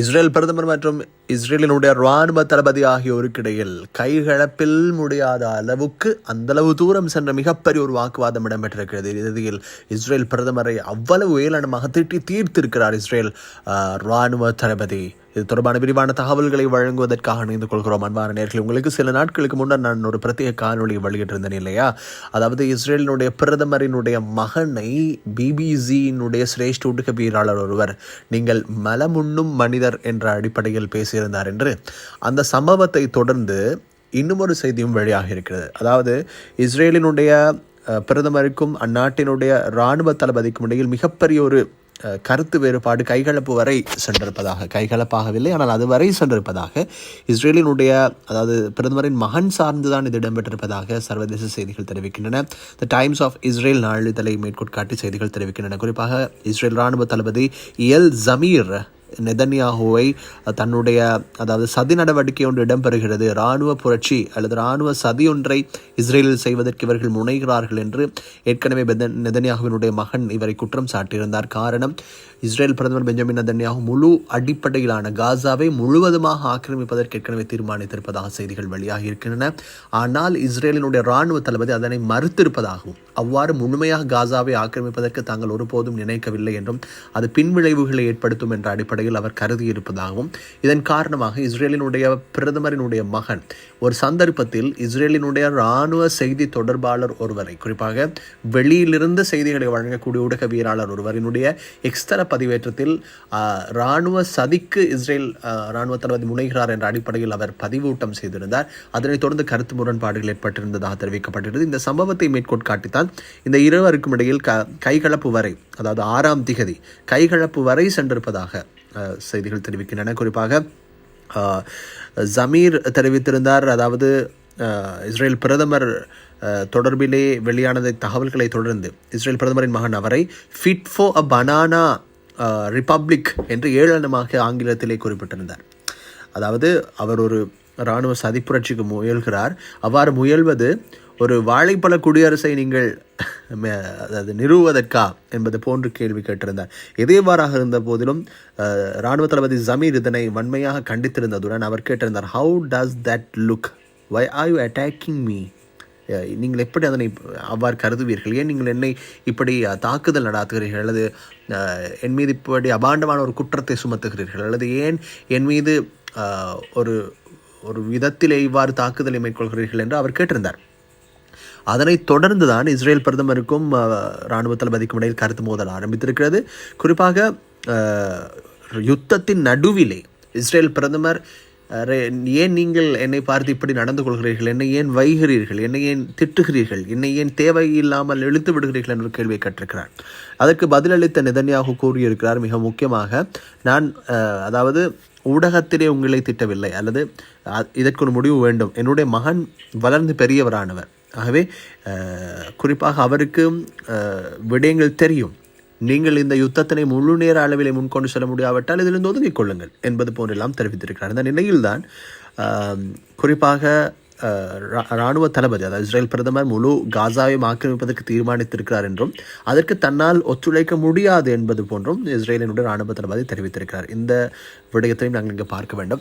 Israel பிரதமர் மற்றும் இஸ்ரேலினுடைய ராணுவ தளபதி ஆகியோருக்கிடையில் கைகலப்பில் முடியாத அளவுக்கு அந்தளவு தூரம் சென்ற மிகப்பெரிய ஒரு வாக்குவாதம் இடம்பெற்றிருக்கிறது. இறுதியில் இஸ்ரேல் பிரதமரை அவ்வளவு ஏளனமாக திட்டி தீர்த்திருக்கிறார் இஸ்ரேல் இராணுவ ராணுவ தளபதி. இது தொடர்பான விரிவான தகவல்களை வழங்குவதற்காக இணைந்து கொள்கிறோம். அன்பான நேர்களை உங்களுக்கு சில நாட்களுக்கு முன்னர் நான் ஒரு பிரத்யேக காணொளி வெளியிட்டிருந்தேன் இல்லையா? அதாவது இஸ்ரேலினுடைய பிரதமரினுடைய மகனை பிபிசியினுடைய சிரேஷ்ட ஊடகவியலாளர் ஒருவர் நீங்கள் மலமுண்ணும் மனிதர் என்ற அடிப்படையில் பேசியிருந்தார் என்று. அந்த சம்பவத்தை தொடர்ந்து இன்னும் ஒரு செய்தியும் வெளியாக இருக்கிறது. அதாவது இஸ்ரேலினுடைய பிரதமருக்கும் அந்நாட்டினுடைய இராணுவ தளபதிக்கும் இடையில் மிகப்பெரிய ஒரு கருத்து வேறுபாடு கைகலப்பு வரை சென்றிருப்பதாக கைகலப்பாகவில்லை. ஆனால் அதுவரை சென்றிருப்பதாக இஸ்ரேலினுடைய அதாவது பிரதமரின் மகன் சார்ந்துதான் இது இடம்பெற்றிருப்பதாக சர்வதேச செய்திகள் தெரிவிக்கின்றன. த டைம்ஸ் ஆஃப் இஸ்ரேல் நாளிதழை மேற்கோட்காட்டி செய்திகள் தெரிவிக்கின்றன. குறிப்பாக இஸ்ரேல் ராணுவ தளபதி எல் ஜமீர் நெதன்யாகுவை தன்னுடைய அதாவது சதி நடவடிக்கை ஒன்று இடம்பெறுகிறது. இராணுவ புரட்சி அல்லது இராணுவ சதி ஒன்றை இஸ்ரேலில் செய்வதற்கு இவர்கள் முனைகிறார்கள் என்று ஏற்கனவே பெதன் நெதன்யாகுவினுடைய மகன் இவரை குற்றம் சாட்டியிருந்தார். காரணம் இஸ்ரேல் பிரதமர் பெஞ்சமின் நெதன்யாகு முழு அடிப்படையிலான காசாவை முழுவதுமாக ஆக்கிரமிப்பதற்கு ஏற்கனவே தீர்மானித்திருப்பதாக செய்திகள் வெளியாகி இருக்கின்றன ஆனால் இஸ்ரேலினுடைய இராணுவ தளபதி அதனை மறுத்திருப்பதாகவும் அவ்வாறு முழுமையாக காசாவை ஆக்கிரமிப்பதற்கு தாங்கள் ஒருபோதும் நினைக்கவில்லை என்றும் அது பின்விளைவுகளை ஏற்படுத்தும் என்ற அடிப்படையில் அவர் கருதியிருப்பதாகவும் இதன் காரணமாக இஸ்ரேலினுடைய பிரதமரினுடைய மகன் ஒரு சந்தர்ப்பத்தில் இஸ்ரேலினுடைய இராணுவ செய்தி தொடர்பாளர் ஒருவரை குறிப்பாக வெளியிலிருந்து செய்திகளை வழங்கக்கூடிய ஊடகவியலாளர் ஒருவரினுடைய எக்ஸ்தர பதிவேற்றத்தில் இராணுவ சதிக்கு இஸ்ரேல் இராணுவ தளபதி முனைகிறார் என்ற அடிப்படையில் அவர் பதிவூட்டம் செய்திருந்தார். அதனைத் தொடர்ந்து கருத்து முரண்பாடுகள் ஏற்பட்டிருந்ததாக தெரிவிக்கப்பட்டிருந்தது. இந்த சம்பவத்தை மேற்கோட்காட்டித்தான் என்றால் இந்த இருவருக்கும் இடையில் க கைகலப்பு வரை அதாவது ஆறாம் திகதி கைகலப்பு வரை சென்றிருப்பதாக செய்திகள் தெரிவிக்கின்றன. குறிப்பாக ஜமீர் தெரிவித்திருந்தார். அதாவது இஸ்ரேல் பிரதமர் தொடர்பிலே வெளியானதை தகவல்களை தொடர்ந்து இஸ்ரேல் பிரதமரின் மகன் அவரை ஃபிட் ஃபோ அ பனானா ரிபப்ளிக் என்று ஏளனமாக ஆங்கிலத்திலே குறிப்பிட்டிருந்தார். அதாவது அவர் ஒரு இராணுவ சதிப்புரட்சிக்கு முயல்கிறார். அவ்வாறு முயல்வது ஒரு வாழைப்பழ குடியரசை நீங்கள் அதாவது நிறுவுவதற்கா என்பது போன்று கேள்வி கேட்டிருந்தார். எதேவாறாக இருந்த போதிலும் இராணுவ தளபதி ஜமீர் இதனை வன்மையாக கண்டித்திருந்ததுடன் அவர் கேட்டிருந்தார் how does that look why are you attacking me நீங்கள் எப்படி அதனை அவ்வாறு கருதுவீர்கள்? ஏன் நீங்கள் என்னை இப்படி தாக்குதல் நடாத்துகிறீர்கள்? அல்லது என் மீது இப்படி அபாண்டமான ஒரு குற்றத்தை சுமத்துகிறீர்கள்? அல்லது ஏன் என் மீது ஒரு ஒரு விதத்திலே இவ்வாறு தாக்குதலை மேற்கொள்கிறீர்கள் என்று அவர் கேட்டிருந்தார். அதனைத் தொடர்ந்து தான் இஸ்ரேல் பிரதமருக்கும் இராணுவ தளபதிக்கும் இடையில் கருத்து மோதல் ஆரம்பித்திருக்கிறது. குறிப்பாக யுத்தத்தின் நடுவிலே இஸ்ரேல் பிரதமர் ஏன் நீங்கள் என்னை பார்த்து இப்படி நடந்து கொள்கிறீர்கள்? என்னை ஏன் வைகிறீர்கள்? என்னை ஏன் திட்டுகிறீர்கள்? என்னை ஏன் தேவையில்லாமல் இழுத்து விடுகிறீர்கள் என்ற கேள்வியை கற்றிருக்கிறார் அதற்கு பதிலளித்த நெதன்யாகு கூறியிருக்கிறார். மிக முக்கியமாக நான் அதாவது ஊடகத்திலே உங்களை திட்டவில்லை அல்லது இதற்கு ஒரு முடிவு வேண்டும். என்னுடைய மகன் வளர்ந்து பெரியவரானவர். ஆகவே குறிப்பாக அவருக்கு விடயங்கள் தெரியும். நீங்கள் இந்த யுத்தத்தினை முழு நேர அளவிலே முன்கொண்டு செல்ல முடியாவிட்டால் இதிலிருந்து ஒதுங்கிக் கொள்ளுங்கள் என்பது போன்றெல்லாம் தெரிவித்திருக்கிறார். இந்த நிலையில்தான் குறிப்பாக இராணுவ ரா- ராணுவ தளபதி அதாவது இஸ்ரேல் பிரதமர் முழு காசாவையும் ஆக்கிரமிப்பதற்கு தீர்மானித்திருக்கிறார் என்றும் அதற்கு தன்னால் ஒத்துழைக்க முடியாது என்பது போன்றும் இஸ்ரேலினுடைய ராணுவ தளபதி தெரிவித்திருக்கிறார். இந்த விடயத்தையும் நாங்கள் இங்கே பார்க்க வேண்டும்.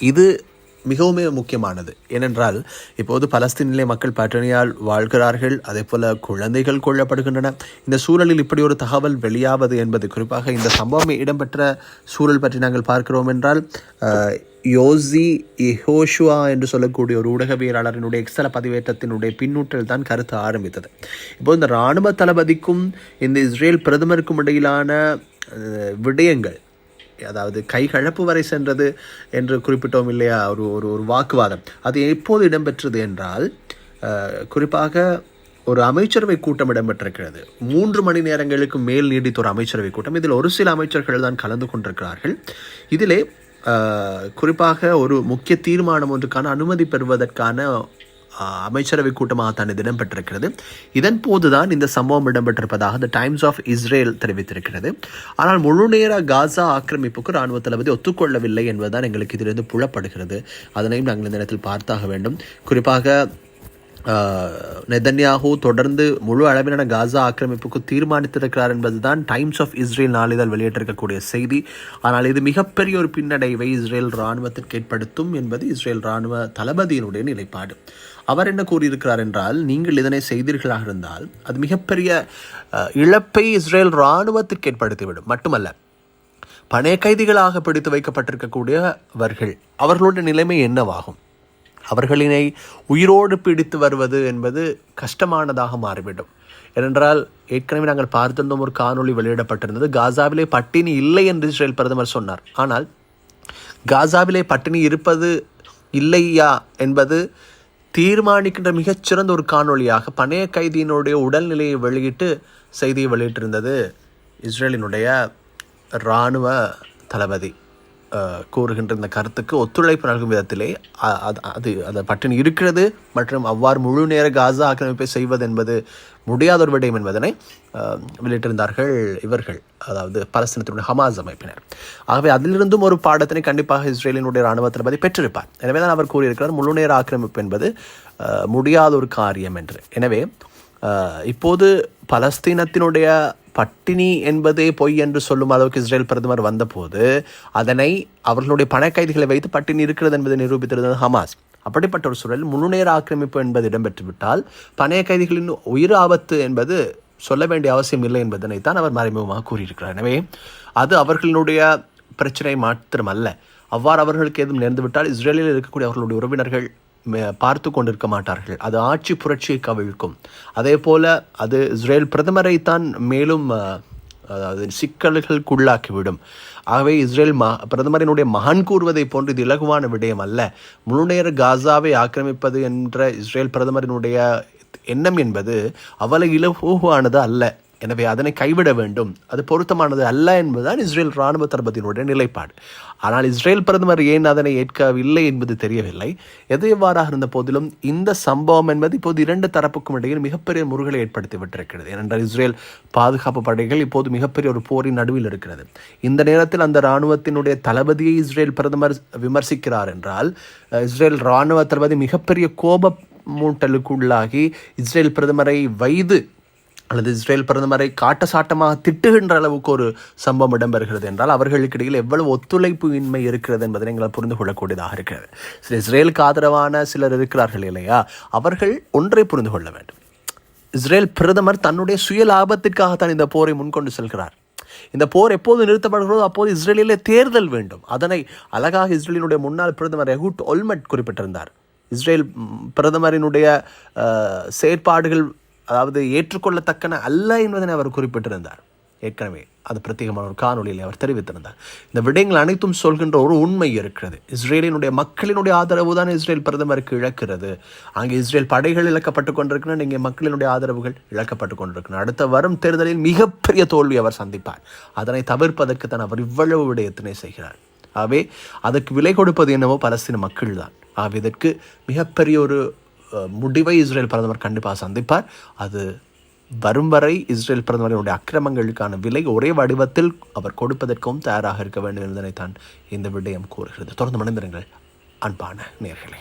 இது மிகவுமே முக்கியமானது. ஏனென்றால் இப்போது பலஸ்தீனிலே மக்கள் பட்டினியால் வாழ்கிறார்கள் அதே போல குழந்தைகள் கொல்லப்படுகின்றன. இந்த சூழலில் இப்படி ஒரு தகவல் வெளியாவது என்பது குறிப்பாக இந்த சம்பவம் இடம்பெற்ற சூழல் பற்றி நாங்கள் பார்க்கிறோம் என்றால் யோசி இஹோஷுவா என்று சொல்லக்கூடிய ஒரு ஊடகவியலாளரினுடைய எக்ஸல பதிவேற்றத்தினுடைய பின்னூட்டல் தான் கருத்து ஆரம்பித்தது. இப்போ இந்த இராணுவ தளபதிக்கும் இந்த இஸ்ரேல் பிரதமருக்கும் இடையிலான விடயங்கள் அதாவது கைகழப்பு வரை சென்றது என்று குறிப்பிட்டோம் இல்லையா? ஒரு ஒரு ஒரு வாக்குவாதம். அது எப்போது இடம்பெற்றது என்றால் குறிப்பாக ஒரு அமைச்சரவை கூட்டம் இடம்பெற்றிருக்கிறது. மூன்று மணி நேரங்களுக்கு மேல் நீடித்த ஒரு அமைச்சரவை கூட்டம். இதில் ஒரு சில அமைச்சர்கள் தான் கலந்து கொண்டிருக்கிறார்கள். இதிலே குறிப்பாக ஒரு முக்கிய தீர்மானம் ஒன்றுக்கான அனுமதி பெறுவதற்கான அமைச்சரவை கூட்டமாக தான் இது இடம்பெற்றிருக்கிறது. இதன் போதுதான் இந்த சம்பவம் இடம்பெற்றிருப்பதாக த டைம்ஸ் ஆஃப் இஸ்ரேல் தெரிவித்திருக்கிறது. ஆனால் முழு நேர காசா ஆக்கிரமிப்புக்கு ராணுவ தளபதி ஒத்துக்கொள்ளவில்லை என்பதுதான் எங்களுக்கு இதிலிருந்து புலப்படுகிறது. அதனையும் நாங்கள் இந்த நேரத்தில் பார்த்தாக வேண்டும். குறிப்பாக நெதன்யாஹூ தொடர்ந்து முழு அளவிலான காசா ஆக்கிரமிப்புக்கு தீர்மானித்திருக்கிறார் என்பதுதான் டைம்ஸ் ஆஃப் இஸ்ரேல் நாளிதழ் வெளியிட்டிருக்கக்கூடிய செய்தி. ஆனால் இது மிகப்பெரிய ஒரு பின்னடைவை இஸ்ரேல் இராணுவத்திற்கு ஏற்படுத்தும் என்பது இஸ்ரேல் இராணுவ தளபதியினுடைய நிலைப்பாடு. அவர் என்ன கூறியிருக்கிறார் என்றால் நீங்கள் இதனை செய்தீர்களாக இருந்தால் அது மிகப்பெரிய இழப்பை இஸ்ரேல் இராணுவத்திற்கு ஏற்படுத்திவிடும். மட்டுமல்ல பணைய கைதிகளாக பிடித்து வைக்கப்பட்டிருக்கக்கூடியவர்கள் அவர்களுடைய நிலைமை என்னவாகும்? அவர்களினை உயிரோடு பிடித்து வருவது என்பது கஷ்டமானதாக மாறிவிடும். ஏனென்றால் ஏற்கனவே நாங்கள் பார்த்திருந்தோம் ஒரு காணொளி வெளியிடப்பட்டிருந்தது. காசாவிலே பட்டினி இல்லை என்று இஸ்ரேல் பிரதமர் சொன்னார். ஆனால் காசாவிலே பட்டினி இருப்பது இல்லையா என்பது தீர்மானிக்கின்ற மிகச்சிறந்த ஒரு காணொளியாக பணைய கைதியினுடைய உடல்நிலையை வெளியிட்டு செய்தியை வெளியிட்டிருந்தது இஸ்ரேலினுடைய இராணுவ தளபதி. கூறுகின்ற இந்த கருத்துக்கு ஒத்துழைப்பு நல்கும் விதத்திலே அது அது பட்டினி இருக்கிறது மற்றும் அவ்வாறு முழு நேர காசா ஆக்கிரமிப்பை செய்வது என்பது முடியாத ஒரு விடயம் என்பதனை வெளியிட்டிருந்தார்கள் இவர்கள் அதாவது பலஸ்தீனத்தினுடைய ஹமாஸ் அமைப்பினர். ஆகவே அதிலிருந்தும் ஒரு பாடத்தினை கண்டிப்பாக இஸ்ரேலினுடைய ராணுவ தளபதி பெற்றிருப்பார். எனவே தான் அவர் கூறியிருக்கிறார் முழு நேர ஆக்கிரமிப்பு என்பது முடியாத ஒரு காரியம் என்று. எனவே இப்போது பலஸ்தீனத்தினுடைய பட்டினி என்பதே பொய் என்று சொல்லும் அளவுக்கு இஸ்ரேல் பிரதமர் வந்தபோது அதனை அவர்களுடைய பணக்கைதிகளை வைத்து பட்டினி இருக்கிறது என்பதை நிரூபித்திருந்தது ஹமாஸ். அப்படிப்பட்ட ஒரு சூழலில் முழுநேர ஆக்கிரமிப்பு என்பது இடம்பெற்றுவிட்டால் பணைய கைதிகளின் உயிர் ஆபத்து என்பது சொல்ல வேண்டிய அவசியம் இல்லை என்பதனைத்தான் அவர் மறைமுகமாக கூறியிருக்கிறார். எனவே அது அவர்களுடைய பிரச்சனை மாத்திரமல்ல. அவ்வாறு அவர்களுக்கு எதுவும் நேர்ந்துவிட்டால் இஸ்ரேலில் இருக்கக்கூடிய அவர்களுடைய உறவினர்கள் பார்த்து கொண்டிருக்க மாட்டார்கள். அது ஆட்சி புரட்சியை கவிழ்க்கும். அதே போல் அது இஸ்ரேல் பிரதமரை தான் மேலும் அதாவது சிக்கல்களுக்குள்ளாக்கிவிடும். ஆகவே இஸ்ரேல் ம பிரதமரினுடைய மகன் கூறுவதை போன்று இது இலகுவான விடயம் அல்ல. முழுநேர காசாவை ஆக்கிரமிப்பது என்ற இஸ்ரேல் பிரதமரினுடைய எண்ணம் என்பது அவ்வளவு இலகுவானது அல்ல. எனவே அதனை கைவிட வேண்டும். அது பொருத்தமானது அல்ல என்பதுதான் இஸ்ரேல் இராணுவ தளபதியினுடைய நிலைப்பாடு. ஆனால் இஸ்ரேல் பிரதமர் ஏன் அதனை ஏற்கவில்லை என்பது தெரியவில்லை. எது எவ்வாறாக இருந்த போதிலும் இந்த சம்பவம் என்பது இப்போது இரண்டு தரப்புக்கும் இடையில் மிகப்பெரிய முருகலை ஏற்படுத்தி விட்டிருக்கிறது. ஏனென்றால் இஸ்ரேல் பாதுகாப்பு படைகள் இப்போது மிகப்பெரிய ஒரு போரின் நடுவில் இருக்கிறது. இந்த நேரத்தில் அந்த இராணுவத்தினுடைய தளபதியை இஸ்ரேல் பிரதமர் விமர்சிக்கிறார் என்றால் இஸ்ரேல் இராணுவ தளபதி மிகப்பெரிய கோப மூட்டலுக்குள்ளாகி இஸ்ரேல் பிரதமரை வைது அல்லது இஸ்ரேல் பிரதமரை காட்டசாட்டமாக திட்டுகின்ற அளவுக்கு ஒரு சம்பவம் இடம்பெறுகிறது என்றால் அவர்களுக்கு இடையில் எவ்வளவு ஒத்துழைப்பு இன்மை இருக்கிறது என்பதை எங்களால் புரிந்து கொள்ளக்கூடியதாக இருக்கிறது. சில இஸ்ரேலுக்கு ஆதரவான சிலர் இருக்கிறார்கள் இல்லையா? அவர்கள் ஒன்றை புரிந்து கொள்ள வேண்டும். இஸ்ரேல் பிரதமர் தன்னுடைய சுய லாபத்திற்காகத்தான் இந்த போரை முன்கொண்டு செல்கிறார். இந்த போர் எப்போது நிறுத்தப்படுகிறதோ அப்போது இஸ்ரேலிலே தேர்தல் வேண்டும். அதனை அழகாக இஸ்ரேலினுடைய முன்னாள் பிரதமர் எஹூட் ஒல்மெட் குறிப்பிட்டிருந்தார். இஸ்ரேல் பிரதமரினுடைய செயற்பாடுகள் அதாவது ஏற்றுக்கொள்ளத்தக்கன அல்ல என்பதனை அவர் குறிப்பிட்டிருந்தார். ஏற்கனவே அது பிரத்யேகமான ஒரு காணொளியில் அவர் தெரிவித்திருந்தார். இந்த விடயங்கள் அனைத்தும் சொல்கின்ற ஒரு உண்மை இருக்கிறது. இஸ்ரேலினுடைய மக்களினுடைய ஆதரவு தான் இஸ்ரேல் பிரதமருக்கு இழக்கிறது. அங்கே இஸ்ரேல் படைகள் இழக்கப்பட்டு கொண்டிருக்கின்றன இங்கே மக்களினுடைய ஆதரவுகள் இழக்கப்பட்டு கொண்டிருக்கின்றன. அடுத்த வரும் தேர்தலில் மிகப்பெரிய தோல்வி அவர் சந்திப்பார். அதனை தவிர்ப்பதற்கு தான் அவர் இவ்வளவு விடயத்தினை செய்கிறார். ஆகவே அதற்கு விலை கொடுப்பது என்னவோ பலஸ்தீன மக்கள் தான் ஆகவே இதற்கு மிகப்பெரிய ஒரு முடிவை இஸ்ரேல் பிரதமர் கண்டிப்பாக சந்திப்பார். அது வரும் வரை இஸ்ரேல் பிரதமரினுடைய அக்கிரமங்களுக்கான விலை ஒரே வடிவத்தில் அவர் கொடுப்பதற்கும் தயாராக இருக்க வேண்டும் என்பதனை தான் இந்த விடயம் கூறுகிறது. தொடர்ந்து மனிதர்கள் அன்பான நேர்களே.